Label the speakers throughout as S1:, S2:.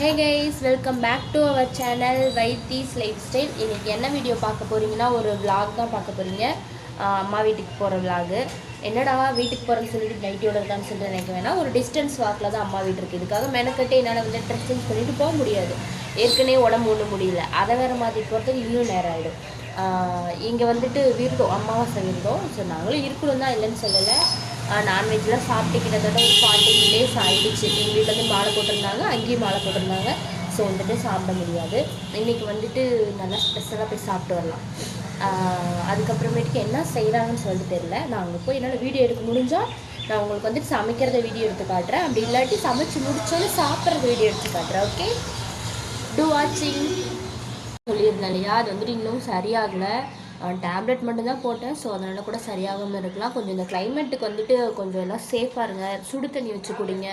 S1: Hey guys welcome back to our channel Vaithees life style இன்றைக்கி என்ன video பார்க்க போகிறீங்கன்னா ஒரு விளாக் தான் பார்க்க போகிறீங்க அம்மா வீட்டுக்கு போகிற விளாகு என்னடா வீட்டுக்கு போகிறேன்னு சொல்லிட்டு நைட்டியோட இருக்கான்னு சொல்லிட்டு நினைக்க வேணாம். ஒரு டிஸ்டன்ஸ் வாக்கில் தான் அம்மா வீட்டு இருக்குது இதுக்காக மெனக்கட்டு என்னால் வந்து ட்ரெஸ் சேஞ்ச் பண்ணிட்டு போக முடியாது. ஏற்கனவே உடம்பு ஒன்றும் முடியல. அதை வேறு மாற்றி போகிறதுக்கு இன்னும் நேரம் ஆகிடும் இங்கே வந்துட்டு விருதம் அமாவாசை விருதம் ஸோ நாங்களும் இருக்கணும் தான் இல்லைன்னு சொல்லலை. நான்வெஜ்லாம் சாப்பிட்டு கிட்டத்தட்ட ஒரு ஃபார்ட்டி டேஸ் ஆகிடுச்சு எங்கள் வீட்டில் வந்து மாலை போட்டிருந்தாங்க. அங்கேயும் மாலை போட்டிருந்தாங்க. ஸோ வந்துட்டு சாப்பிட முடியாது. இன்றைக்கி வந்துட்டு நல்லா ஸ்பெஷலாக போய் சாப்பிட்டு வரலாம். அதுக்கப்புறமேட்டுக்கு என்ன செய்கிறாங்கன்னு சொல்லிட்டு தெரில நான் அங்கே போய் என்னால் வீடியோ எடுக்க முடிஞ்சால் நான் உங்களுக்கு வந்துட்டு சமைக்கிறத வீடியோ எடுத்து காட்டுறேன். அப்படி இல்லாட்டி சமைச்சு முடிச்சோன்னு சாப்பிட்ற வீடியோ எடுத்து காட்டுறேன் ஓகே டூ வாட்சிங் சொல்லியிருந்தேன் இல்லையா? அது வந்துட்டு இன்னும் சரியாகலை. டேப்லெட் மட்டும்தான் போட்டேன். ஸோ அதனால் கூட சரியாகாமல் இருக்கலாம். கொஞ்சம் இந்த கிளைமேட்டுக்கு வந்துட்டு கொஞ்சம் எல்லாம் சேஃபாக இருங்க. சுடு தண்ணி வச்சு குடிங்க.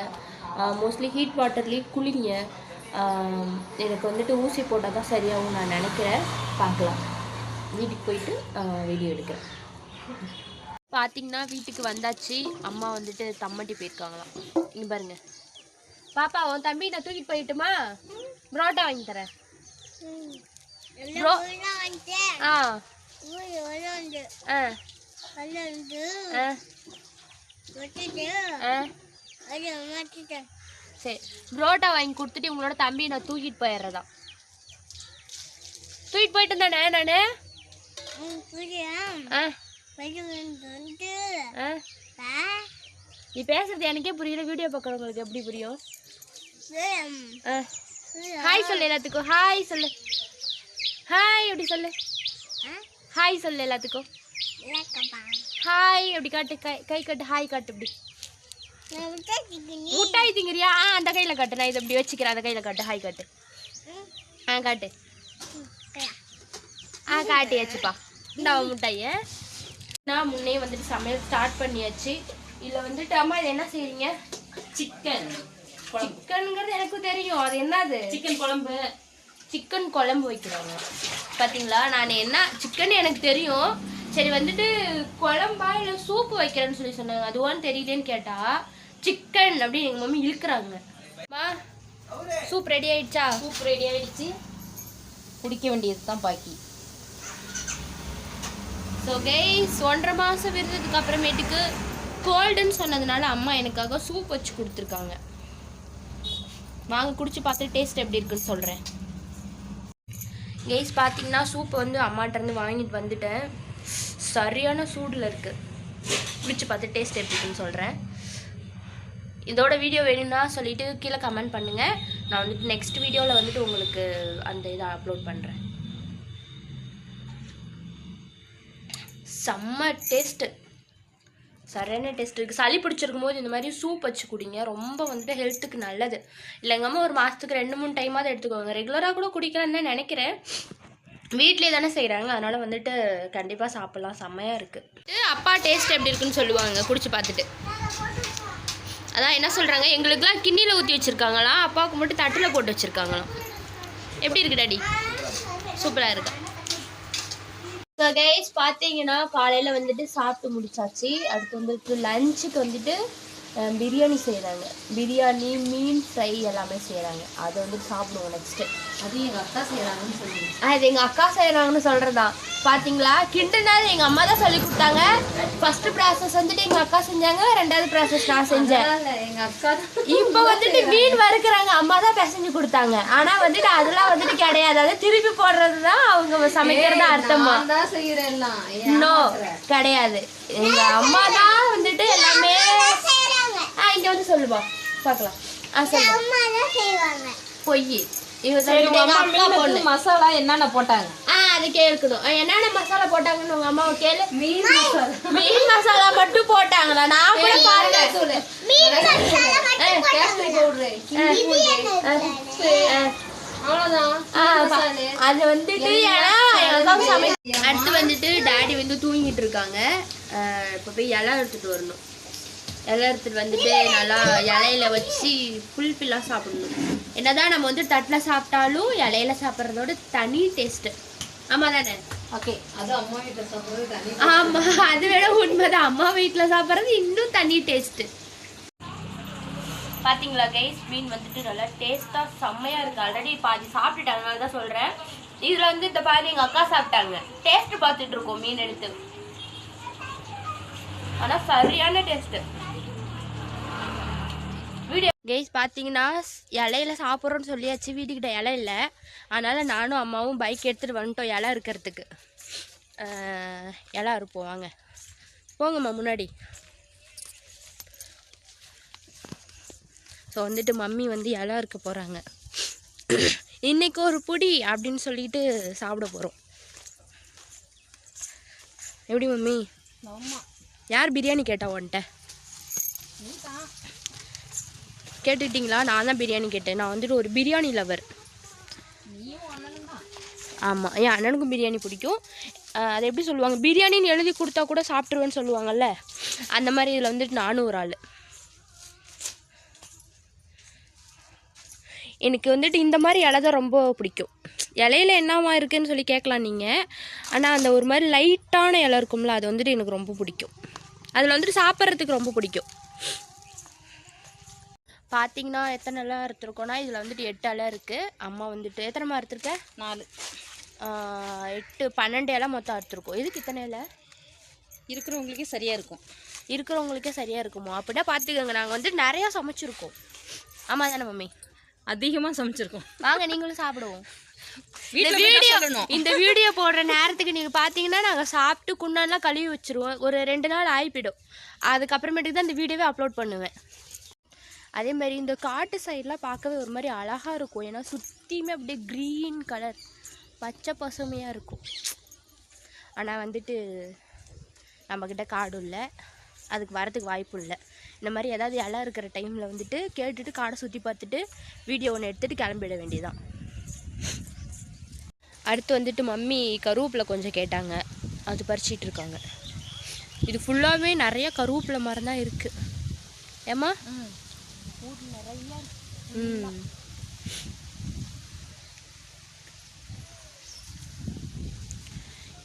S1: மோஸ்ட்லி ஹீட் வாட்டர்லேயே குளிங்க. எனக்கு வந்துட்டு ஊசி போட்டால் தான் சரியாகும் நான் நினைக்கிறேன். பார்க்கலாம். வீட்டுக்கு போயிட்டு வீடியோ எடுக்கிறேன். பார்த்தீங்கன்னா வீட்டுக்கு வந்தாச்சு. அம்மா வந்துட்டு தம்மட்டி போயிருக்காங்களாம். இங்கே பாருங்க. பாப்பா உன் தம்பி நான் தூக்கிட்டு போயிட்டுமா? புரோட்டா வாங்கி தரேன். ஆ. சரி. புரோட்டா வாங்கி கொடுத்துட்டு உங்களோட தம்பியை நான் தூக்கிட்டு போயிடுறதா தூக்கிட்டு போயிட்டு தானே நானு? ஆ. ஆ. நீ பேசுறது எனக்கே புரியல வீடியோ பார்க்குறவங்களுக்கு எப்படி புரியும்? ஆ. ஹாய் சொல்லு எல்லாத்துக்கும். ஹாய் சொல்லு. ஹாய் அப்படி சொல்லு? ஹாய் சொல்லு எல்லாத்துக்கும். ஹாய் அப்படி காட்டு? கை கை காட்டு ஹாய் காட்டு இப்படி. முட்டாய் திங்கிறியா? ஆ அந்த கையில் காட்டு. நான் இதை இப்படி வச்சுக்கிறேன். அந்த கையில் காட்டு. ஹாய் காட்டு. ஆ காட்டு. ஆ காட்டியாச்சுப்பா இந்த முட்டாய. நான் முன்னே வந்துட்டு சமையல் ஸ்டார்ட் பண்ணியாச்சு. இதில் வந்துட்டு அம்மா இது என்ன செய்றீங்க?
S2: சிக்கன்
S1: சிக்கனுங்கிறது எனக்கு தெரியும். அது என்னது?
S2: சிக்கன் குழம்பு.
S1: சிக்கன் குழம்பு வைக்கிறாங்க. பார்த்தீங்களா நான் என்ன சிக்கன் எனக்கு தெரியும். சரி வந்துட்டு குழம்பா இல்லை சூப்பு வைக்கிறேன்னு சொல்லி சொன்னாங்க. அதுவான்னு தெரியலேன்னு கேட்டா சிக்கன் அப்படின்னு எங்கள் மம்மி இழுக்கிறாங்க. அம்மா சூப் ரெடி ஆயிடுச்சா?
S2: சூப் ரெடி ஆயிடுச்சு. குடிக்க வேண்டியது தான் பாக்கி.
S1: ஸோ கைஸ் ஒன்றரை மாதம் விருதுக்கு அப்புறமேட்டுக்கு கோல்டுன்னு சொன்னதுனால அம்மா எனக்காக சூப் வச்சு கொடுத்துருக்காங்க. வாங்க குடிச்சு பார்த்து டேஸ்ட் எப்படி இருக்குன்னு சொல்கிறேன் கேஸ் பார்த்தீங்கன்னா சூப் வந்து அம்மாட்டேருந்து வாங்கிட்டு வந்துட்டேன். சரியான சூடில் இருக்குது குடிச்சு பார்த்து டேஸ்ட் எப்படி சொல்கிறேன் இதோட வீடியோ வேணும்னா சொல்லிவிட்டு கீழே கமெண்ட் பண்ணுங்கள் நான் வந்துட்டு நெக்ஸ்ட் வீடியோவில் வந்துட்டு உங்களுக்கு அந்த இதை அப்லோட் பண்ணுறேன் செம்ம டேஸ்ட்டு சரியான டேஸ்ட் இருக்குது சளி பிடிச்சிருக்கும் போது இந்த மாதிரி சூப் வச்சு குடிங்க. ரொம்ப வந்துட்டு ஹெல்த்துக்கு நல்லது. இல்லைங்க அம்மா ஒரு மாதத்துக்கு ரெண்டு மூணு டைமாக தான் எடுத்துக்கோங்க ரெகுலராக கூட குடிக்கலான்னு தான் நினைக்கிறேன். வீட்லேயே தானே செய்கிறாங்க அதனால் வந்துட்டு கண்டிப்பாக சாப்பிட்லாம். செம்மையாக இருக்குது அப்பா டேஸ்ட் எப்படி இருக்குன்னு சொல்லுவாங்க. குடிச்சு பார்த்துட்டு. அதான் என்ன சொல்கிறாங்க எங்களுக்குலாம் கிண்ணியில் ஊற்றி வச்சுருக்காங்களாம். அப்பாவுக்கு மட்டும் தட்டில் போட்டு வச்சுருக்காங்களாம். எப்படி இருக்கு டாடி சூப்பராக இருக்கா? கைஸ் பார்த்தீங்கன்னா காலையில் வந்துட்டு சாப்பிட்டு முடிச்சாச்சு. அடுத்து வந்துட்டு லஞ்சுக்கு வந்துட்டு பிரியாணி செய்கிறாங்க பிரியாணி மீன் ஃப்ரை எல்லாமே செய்கிறாங்க அதை வந்துட்டு சாப்பிடுவோம் நெக்ஸ்ட்டு
S2: அது எங்க அக்கா செய்யறாங்கன்னு சொல்லி
S1: அது எங்கள் அக்கா செய்கிறாங்கன்னு சொல்கிறதா பார்த்தீங்களா கிண்டுனால எங்கள் அம்மா தான் சொல்லி கொடுத்தாங்க. ஃபர்ஸ்ட் ப்ராசஸ் வந்துட்டு எங்கள் அக்கா செஞ்சாங்க. ரெண்டாவது ப்ராசஸ் நான் செஞ்சேன்.
S2: எங்க அக்கா
S1: இப்போ வந்துட்டு மீன் வறுக்கிறாங்க. அம்மா தான் பிசைஞ்சு கொடுத்தாங்க. ஆனா வந்துட்டு அதெல்லாம் வந்துட்டு கிடையாது. அதை திருப்பி போடுறது தான் அவங்க சமைக்கிறதா அர்த்தமா?
S2: தான்
S1: நோ கிடையாது. எங்க அம்மா தான் வந்துட்டு எல்லாமே இங்க வந்து சொல்லுமா பார்க்கலாம். ஆ சொல்லு பொய்.
S2: மசாலா என்னென்ன போட்டாங்க?
S1: ஆ அது கேட்கணும். என்னென்ன மசாலா போட்டாங்கன்னு உங்க அம்மாவை கேளு.
S2: மீன் மசாலா.
S1: மீன் மசாலா மட்டும் போட்டாங்களா? நான் கூட பாருங்க. அது வந்துட்டு அடுத்து வந்துட்டு டாடி வந்து தூங்கிட்டு இருக்காங்க. இப்போ போய் இலை எடுத்துட்டு வரணும். இலை எடுத்துட்டு வந்துட்டு நல்லா இலையில வச்சு புல் பில்லாக சாப்பிடணும். என்னதான் நம்ம வந்து தட்டில் சாப்பிட்டாலும் இலையில சாப்பிட்றதோட தனி டேஸ்ட்டு ஆமாம் தானே
S2: ஓகே அது அம்மா வீட்டுல சாப்பிடுறது தனி
S1: ஆமாம் அது வேற உண்மைதான். அம்மா வீட்டில் சாப்பிட்றது இன்னும் தனி டேஸ்ட்டு பாத்தீங்களா கைஸ் மீன் வந்துட்டு நல்லா டேஸ்டா செம்மையா இருக்கு. ஆல்ரெடி பாதி சாப்பிட்டுட்டாங்க அதனால தான் சொல்றேன். இதுல வந்து இந்த பாதி எங்க அக்கா சாப்பிட்டாங்க. டேஸ்ட் பார்த்துட்டு இருக்கோம் மீன் எடுத்து. ஆனா சரியான டேஸ்ட் கைஸ் பார்த்தீங்கன்னா இலையில சாப்பிட்றோன்னு சொல்லியாச்சு. வீட்டுக்கிட்ட இலை இல்லை. அதனால நானும் அம்மாவும் பைக் எடுத்துகிட்டு வந்துட்டோம் இலை இருக்கிறதுக்கு இலை அறுப்போம். வாங்க. போங்கம்மா முன்னாடி. ஸோ வந்துட்டு மம்மி வந்து இலை இருக்க போகிறாங்க இன்னைக்கு ஒரு புடி அப்படின்னு சொல்லிட்டு சாப்பிட போகிறோம் எப்படி மம்மி? யார் பிரியாணி கேட்டா உன்ட்ட
S2: நீ
S1: கேட்டுக்கிட்டீங்களா நான் தான் பிரியாணி கேட்டேன். நான் வந்துட்டு ஒரு பிரியாணி லவர் ஆமாம் என் அண்ணனுக்கும் பிரியாணி பிடிக்கும். அது எப்படி சொல்லுவாங்க? பிரியாணின்னு எழுதி கொடுத்தா கூட சாப்பிட்ருவேன்னு சொல்லுவாங்கல்ல? அந்த மாதிரி இதில் வந்துட்டு நானும் ஒரு ஆள். எனக்கு வந்துட்டு இந்த மாதிரி இலை தான் ரொம்ப பிடிக்கும். இலையில என்னவா இருக்குன்னு சொல்லி கேட்கலாம் நீங்கள் ஆனால் அந்த ஒரு மாதிரி லைட்டான இலை இருக்கும்ல அது வந்துட்டு எனக்கு ரொம்ப பிடிக்கும். அதில் வந்துட்டு சாப்பிட்றதுக்கு ரொம்ப பிடிக்கும். பார்த்தீங்கன்னா எத்தனை இலை அறுத்துருக்கோன்னா இதில் வந்துட்டு எட்டு இலை இருக்குது அம்மா வந்துட்டு எத்தனை அறுத்துருக்க?
S2: நாலு.
S1: எட்டு பன்னெண்டு இலை மொத்தம் அறுத்துருக்கோம். இதுக்கு இத்தனை இலை?
S2: இருக்கிறவங்களுக்கே சரியா இருக்கும்.
S1: இருக்கிறவங்களுக்கே சரியாக இருக்குமோ? அப்படின்னா பார்த்துக்கோங்க நாங்கள் வந்து நிறையா சமைச்சிருக்கோம். ஆமாம் தானே மம்மி?
S2: அதிகமா சமைச்சிருக்கோம்.
S1: வாங்க நீங்களும் சாப்பிடுவோம். இந்த வீடியோ. இந்த வீடியோ போடுற நேரத்துக்கு நீங்கள் பார்த்தீங்கன்னா நாங்கள் சாப்பிட்டு குண்டான்லாம் கழுவி வச்சிருவோம். ஒரு ரெண்டு நாள் ஆகிப்பிடும் அதுக்கப்புறமேட்டுக்கு தான் இந்த வீடியோவே அப்லோட் பண்ணுவேன். அதே மாதிரி இந்த காட்டு சைட்லாம் பார்க்கவே ஒரு மாதிரி அழகாக இருக்கும். ஏன்னா சுற்றியுமே அப்படியே க்ரீன் கலர் பச்சை பசுமையாக இருக்கும். ஆனால் வந்துட்டு நம்மக்கிட்ட காடு இல்லை. அதுக்கு வரதுக்கு வாய்ப்பு இல்லை. இந்த மாதிரி ஏதாவது இலை இருக்கிற டைமில் வந்துட்டு கேட்டுட்டு காடை சுற்றி பார்த்துட்டு வீடியோ ஒன்று எடுத்துகிட்டு கிளம்பிட வேண்டியதான் அடுத்து வந்துட்டு மம்மி கருவேப்பிலை கொஞ்சம் கேட்டாங்க. அது பறிச்சிட்டு இருக்காங்க. இது ஃபுல்லாகவே நிறைய கருவேப்பிலை மரம் தான் இருக்குது ஏம்மா ம்.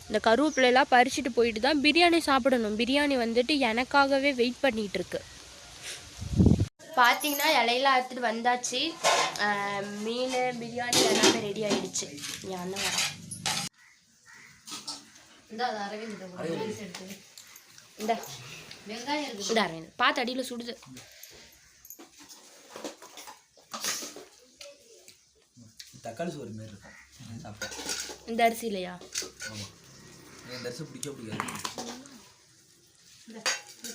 S1: இந்த கருவேப்பிலையெல்லாம் பறிச்சுட்டு போயிட்டு தான் பிரியாணி சாப்பிடணும். பிரியாணி வந்துட்டு எனக்காகவே வெயிட் பண்ணிட்டு இருக்கு பார்த்தீங்கன்னா இலையில எடுத்துட்டு வந்தாச்சு. மீன் பிரியாணி எல்லாமே ரெடி ஆயிடுச்சு. அண்ணன் வரேன்.
S2: இந்த அரவிந்த்.
S1: இந்த.
S2: வெங்காயம் இருக்கு
S1: இந்த அரேன் பார்த்து அடியில் சுடுது.
S3: தக்காளி சோறு மாரி இருக்கும். சாப்பிட்டேன்.
S1: இந்த அரிசி இல்லையா
S3: ஆமாம் எனக்கு தரிசனம் பிடிக்க பிடிக்காது.
S2: இந்த இந்த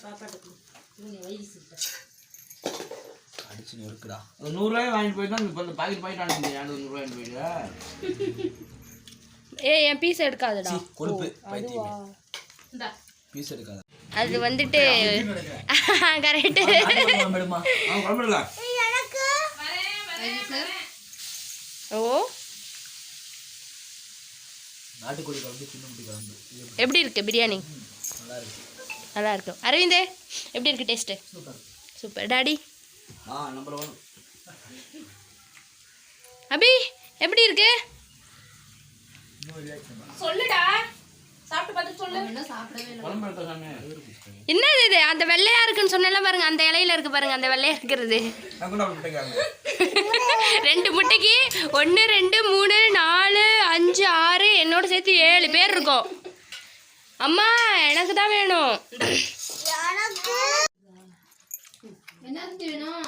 S3: அடிச்சு நொறுக்குடா.
S4: ஒரு நூறுரூவாய் வாங்கிட்டு போய் தான் இப்போ இந்த பாக்கெட் பாக்கெட் அனுப்பிங்க. ஏன் நூறுரூவா வாங்கிட்டு போயிட்டு?
S1: ஏ என் பீஸ் எடுக்காதடா.
S3: கொழுப்பு பைத்தியமே.
S2: இந்த.
S3: பீஸ் எடுக்காத.
S1: அது வந்துட்டு கரெக்டு ஓ
S3: நாட்டுக்கோழி குழம்பு சின்ன முட்டி குழம்பு இது எப்படி?
S1: இருக்கு பிரியாணி?
S3: நல்லா இருக்கு.
S1: நல்லா இருக்கும் அரவிந்தே எப்படி இருக்கு டேஸ்ட்டு
S3: சூப்பர்.
S1: சூப்பர். டாடி?
S4: ஆ நம்பர் ஒன்
S1: அபி எப்படி இருக்கு? சொல்லுடா. என்னது இது? அந்த வெள்ளையா இருக்குன்னு சொன்னல பாருங்க அந்த இலையில இருக்கு பாருங்க அந்த வெள்ளையா இருக்கிறது. ரெண்டு முட்டைக்கு ஒன்று ரெண்டு மூணு நாலு அஞ்சு ஆறு என்னோட சேர்த்து ஏழு பேர் இருக்கோம். அம்மா எனக்கு தான் வேணும்.
S2: என்னது வேணும்?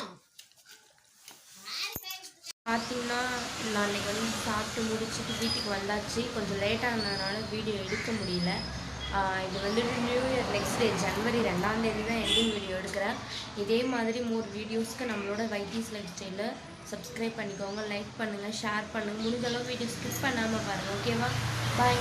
S1: பார்த்தீங்கன்னா நான் அன்றைக்கி வந்து சாப்பிட்டு முடிச்சுட்டு வீட்டுக்கு வந்தாச்சு. கொஞ்சம் லேட்டானதுனால வீடியோ எடுக்க முடியல. இது வந்துட்டு நியூ இயர் நெக்ஸ்ட் டே ஜனவரி ரெண்டாந்தேதி தான் எண்டிங் வீடியோ எடுக்கிறேன். இதே மாதிரி மூணு வீடியோஸ்க்கு நம்மளோட வைத்தீஸ் லைஃப் ஸ்டைலில் சப்ஸ்கிரைப் பண்ணிக்கோங்க லைக் பண்ணுங்கள் ஷேர் பண்ணுங்கள் முடிஞ்சளவு வீடியோ ஸ்கிப் பண்ணாமல் பாருங்கள் ஓகேவா பாய்